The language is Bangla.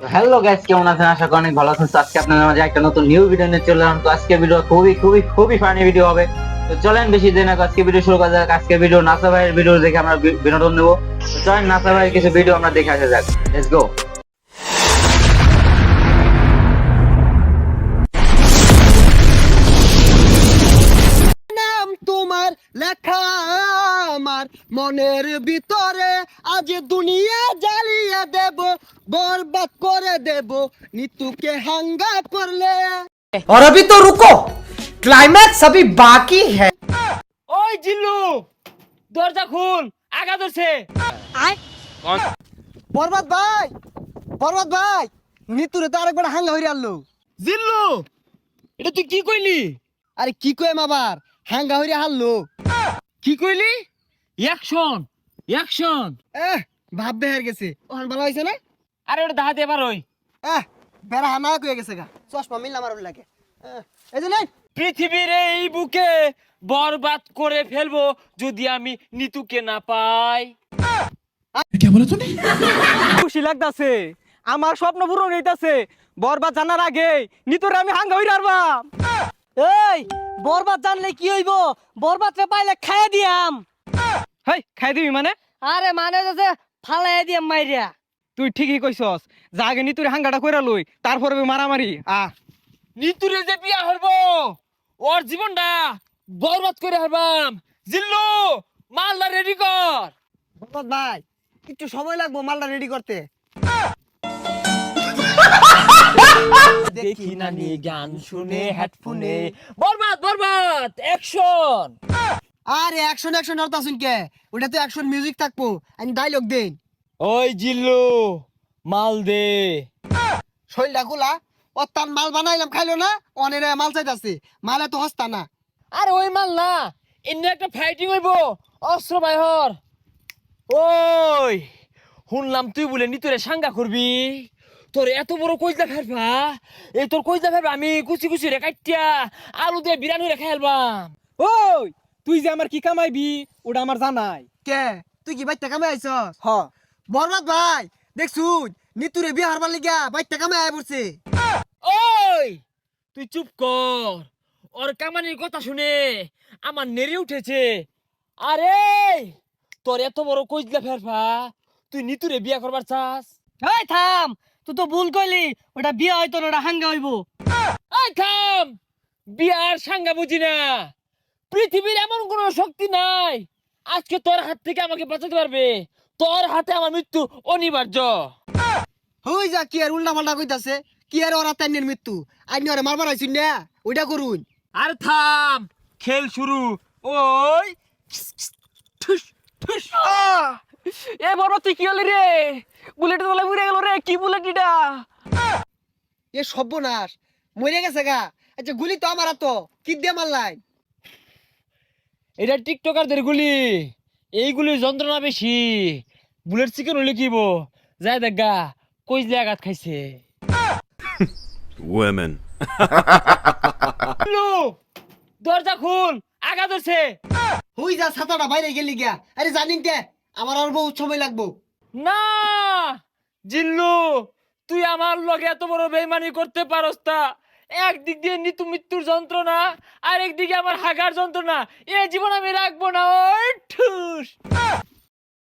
হ্যালো গাইস কেমন আছেন? আশা করি অনেক ভালো আছেন। আজকে আপনাদের মাঝে একটা নতুন নিউ ভিডিও নিয়ে চলে এলাম। তো আজকে ভিডিও খুবই খুবই খুবই ফানি ভিডিও হবে। তো চলেন বেশি দিন আগে আজকে ভিডিও শুরু করা যাক। আজকে ভিডিও নাসা ভাইয়ের ভিডিও দেখে আমরা বিনোদন নেব। তো চলেন নাসা ভাইয়ের কিছু ভিডিও আমরা দেখে আসা যাক। লেটস গো নাম তোমার, লেখা আমার। মনের ভিতরে আজ দুনিয়া জ্বালিয়ে দেব। বরবাদ করে দেব নিতুকে হাঙ্গা করলে और अभी तो रुको क्लाइमैक्स अभी बाकी है ওই জিল্লু দরজা খুল আগা ধরছে বরবাদ ভাই বরবাদ ভাই নিতুরে তো আরেকবার হাঙ্গা হইরে আনলো জিল্লু এটা তুই কি কইলি আরে কি কইম আবার হাঙ্গা হইরে হারলো কি কইলি অ্যাকশন অ্যাকশন এহ ভাব বেহার গেছে ওখান ভালো হয়েছে না আরে ওটা দাহাতে এবার ওই এহ বেড়া হানা কয়ে গেছে গা। চশমা মিললাম আর লাগে। এই যে নেই পৃথিবীর এই বুকে বরবাদ করে ফেলব যদি আমি নিতুকে না পাই। খুশি লাগতাছে। আমার স্বপ্ন পূরণ হইতাছে। বরবাদ জানার আগে নিতরে আমি হাঙ্গা হই রারবাম এই বরবাদ জানলে কি হইব? বরবাদ রে পাইলে খাইয়ে দিয়াম। হেই খাই দিবি মানে? আরে মানে যে ফালাই দিয়াম মাইরিয়া তুই ঠিকই কইছস। যা আগে নিতুরে হাঙ্গাটা কইরা লই তারপরে মারামারি। আ। নিতুরে যে বিয়া হইব ওর জীবনটা বরবাদ করে হারবাম। জিল্লু মালদা রেডি কর। বরবাদ ভাই একটু সময় লাগবো মালটা রেডি করতে। দেখি নানি গান শুনে হেডফোনে। বরবাদ বরবাদ অ্যাকশন আরে অ্যাকশন অ্যাকশন আর কে ওটা তো অ্যাকশন মিউজিক থাকব। আমি ডায়লগ দেন ওই জিল্লু মাল দে। খোলা ও তার মাল বানাইলাম খাইলো না? অনেরে মাল চাইতাছে। মালে তো হস্তা না। আরে ওই মাল না এমনি একটা ফাইটিং হইব অস্ত্র বাইহর। ওই শুনলাম তুই বলে নিতরে সাঙ্গা করবি। তোর এত বড় কইজা ফেলবা এই তোর কইজা ফেলবা আমি কুচি কুচি রে কাটিয়া আলু দিয়ে বিরানি রে খেলবাম ওই তুই যে আমার কি কামাইবি ওটা আমার জানাই। কে? তুই কি বাইতে কামে আইছস? হ। বরবাদ ভাই দেখছুন নিতুরে বিয়ে হারবার লিগা বাইতে কামে আয় পড়ছে। ওই তুই চুপ কর ওর কামানির কথা শুনে আমার নেড়ে উঠেছে। আরে তোর এত বড় কইজলা ফেরফা তুই নিতুরে বিয়া করবার চাস? এই থাম তুই তো ভুল কইলি ওটা বিয়ে হয়তো না ওটা হাঙ্গা হইব। এই থাম বিয়ার সাঙ্গা বুঝি না। পৃথিবীর এমন কোনো শক্তি নাই আজকে তোর হাত থেকে আমাকে বাঁচাতে পারবে। তোর হাতে আমার মৃত্যু অনিবার্য। হই যা কি আর উল্টা পাল্টা কইতাছে? কি আর ওরা তাইনের মৃত্যু? আইনি ওরে মারবার আইছুন না? ওইটা করুন। আর থাম খেল শুরু। ওই ঠুস ঠুস। এ বড় তুই কি হলি রে? বুলেট তোলা উড়ে গেল রে কি বুলেট এটা এ সর্বনাশ মরে গেছে গা। আচ্ছা গুলি তো আমার তো কি দিয়ে মারলাই? এটা টিকটকারদের গুলি। এইগুলির যন্ত্রণা বেশি। বুলেট চিকেন হলে কিব যায় দেখা কইজলে আঘাত খাইছে. লো, দরজা খুল আগা ধরছে হই যা ছাতাটা বাইরে গেলি গিয়া। আরে জানিন কে আমার আর বহুত সময় লাগবো। না জিল্লু তুই আমার লগে এত বড় বেইমানি করতে পারস তা। একদিক দিয়ে নিতু মৃত্যুর যন্ত্রণা আর একদিকে আমার হাগার যন্ত্রণা। এ জীবন আমি রাখব না ওই ঠুস।